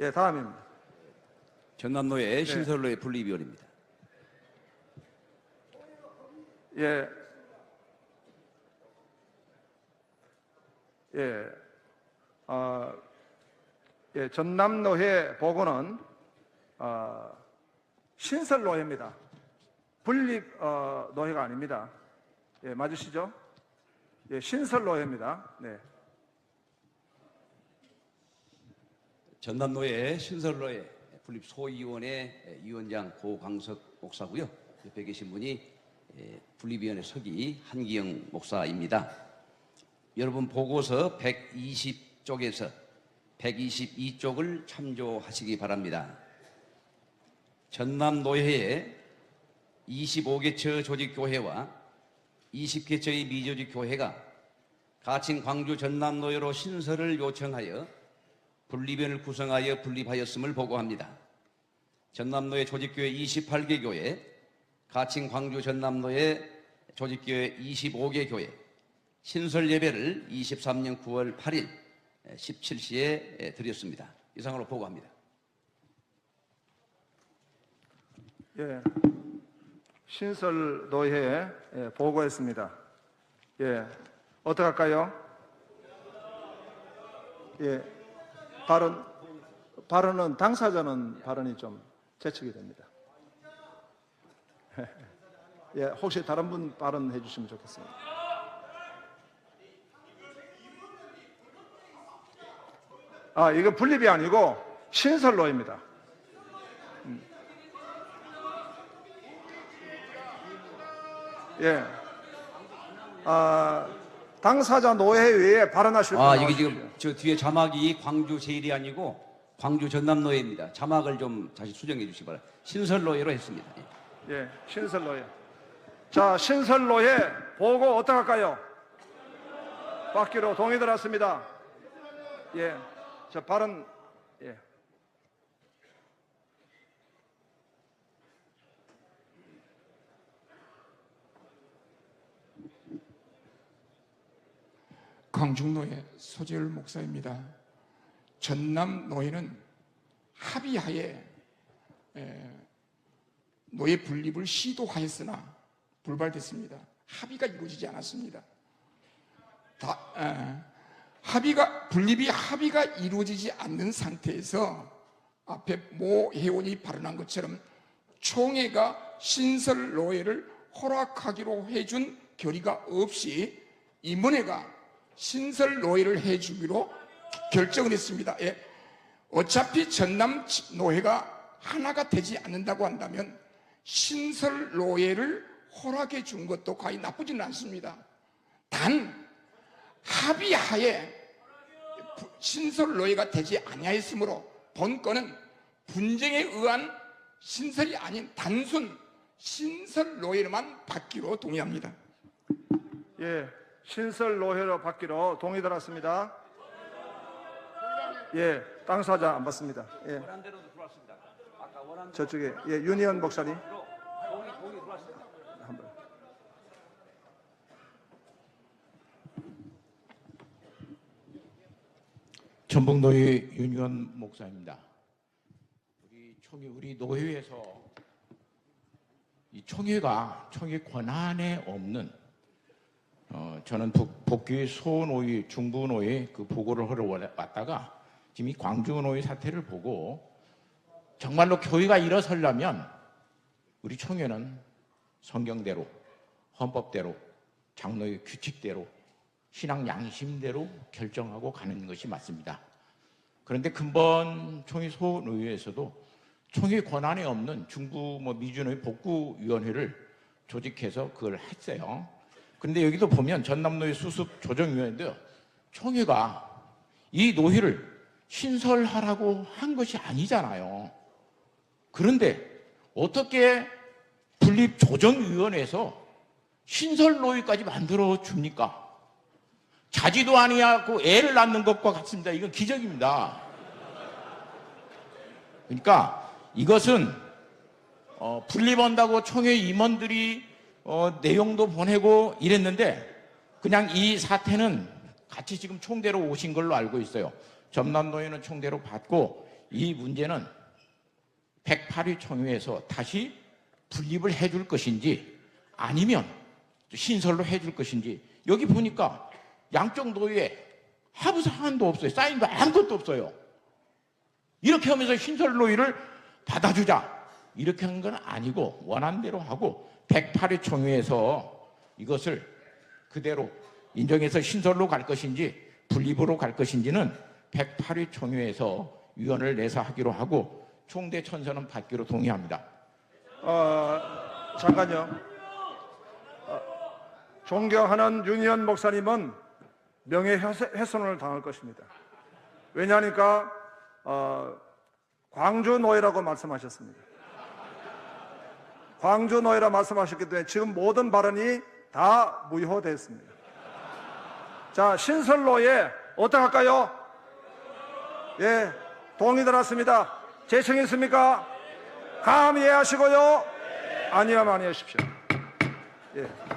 예, 다음입니다. 전남노예 신설로의 분리위원입니다. 예. 예. 어, 예, 전남노회 보고는 어, 신설노회입니다. 분립 어, 노회가 아닙니다. 예, 맞으시죠? 예, 신설노회입니다. 네. 전남노예 신설로의 분립 소위원회 위원장 고광석 목사고요. 옆에 계신 분이 예, 분립위원회 서기 한기영 목사입니다. 여러분 보고서 120쪽에서 122쪽을 참조하시기 바랍니다. 전남 노회의 25개처 조직교회와 20개처의 미조직 교회가 가칭 광주 전남 노회로 신설을 요청하여 분리변을 구성하여 분립하였음을 보고합니다. 전남노회 조직교회 28개 교회, 가칭 광주 전남노회 조직교회 25개 교회, 신설 예배를 23년 9월 8일 17시에 드렸습니다. 이상으로 보고합니다. 예. 신설노회에 예, 보고했습니다. 예. 어떡할까요? 예. 발언, 발언은, 당사자는 발언이 좀 재촉이 됩니다. 예. 혹시 다른 분 발언해 주시면 좋겠습니다. 아, 이거 분립이 아니고 신설로입니다. 예. 아, 당사자 노회의에 발언하실 분 아, 이게. 지금 저 뒤에 자막이 광주 제일이 아니고 광주 전남노회입니다. 자막을 좀 다시 수정해 주시기 바랍니다. 신설노회로 했습니다. 예. 예, 신설 노예. 자, 신설 노예 보고 어떡할까요? 받기로 동의 들었습니다. 예, 저 발언, 예. 광중노회 소재열 목사입니다. 전남 노회는 합의하에 에, 노예 분립을 시도하였으나 불발됐습니다. 합의가 이루어지지 않았습니다. 다, 에, 합의가 분립이 합의가 이루어지지 않는 상태에서 앞에 모 회원이 발언한 것처럼 총회가 신설 노예를 허락하기로 해준 결의가 없이 임원회가 신설 노예를 해주기로 결정을 했습니다. 예. 어차피 전남 노회가 하나가 되지 않는다고 한다면 신설 노예를 허락해 준 것도 과히 나쁘지는 않습니다. 단 합의하에 부- 신설 노예가 되지 아니하였으므로 본건은 분쟁에 의한 신설이 아닌 단순 신설 노예로만 받기로 동의합니다. 예, 신설 노회로 받기로 동의 들었습니다. 예, 당사자 안 받습니다. 예, 원한 대로 들어왔습니다. 아까 원한 저쪽에 예, 윤희원 목사님. 들어왔습니다. 한 번. 전북노회 윤현 목사입니다. 우리 총회 우리 노회에서 이 총회가 총회 권한에 없는 어, 저는 북, 복귀 소노회 중부노회 그 보고를 하러 왔다가 지금 이 광주노회 사태를 보고 정말로 교회가 일어서려면 우리 총회는 성경대로 헌법대로 장로의 규칙대로 신앙 양심대로 결정하고 가는 것이 맞습니다. 그런데 근본 총회 소노회에서도 총회 권한이 없는 중부 뭐 미준의 복구위원회를 조직해서 그걸 했어요. 그런데 여기도 보면 전남노회 수습 조정위원회인데요. 총회가 이 노회를 신설하라고 한 것이 아니잖아요. 그런데 어떻게 분립조정위원회에서 신설 노회까지 만들어 줍니까? 자지도 아니하고 애를 낳는 것과 같습니다. 이건 기적입니다. 그러니까 이것은 어, 분립한다고 총회 임원들이 어, 내용도 보내고 이랬는데 그냥 이 사태는 같이 지금 총대로 오신 걸로 알고 있어요. 전남노회는 총대로 받고 이 문제는 108위 총회에서 다시 분립을 해줄 것인지 아니면 신설로 해줄 것인지 여기 보니까 양쪽 노예 하부 사안도 없어요. 사인도 아무것도 없어요. 이렇게 하면서 신설 노예를 받아주자. 이렇게 한 건 아니고 원한 대로 하고 108회 총회에서 이것을 그대로 인정해서 신설로 갈 것인지 분립으로 갈 것인지는 108회 총회에서 위원을 내서 하기로 하고 총대 천선은 받기로 동의합니다. 어, 잠깐요. 어, 존경하는 윤희연 목사님은 명예훼손을 당할 것입니다. 왜냐하니까 어, 광주 노예라고 말씀하셨습니다. 광주 노예라 말씀하셨기 때문에 지금 모든 발언이 다 무효됐습니다. 자, 신설 노예 어떻게 할까요? 예, 동의 들었습니다. 재청 있습니까? 감히 이해하시고요. 아니하면 아니하십시오. 예.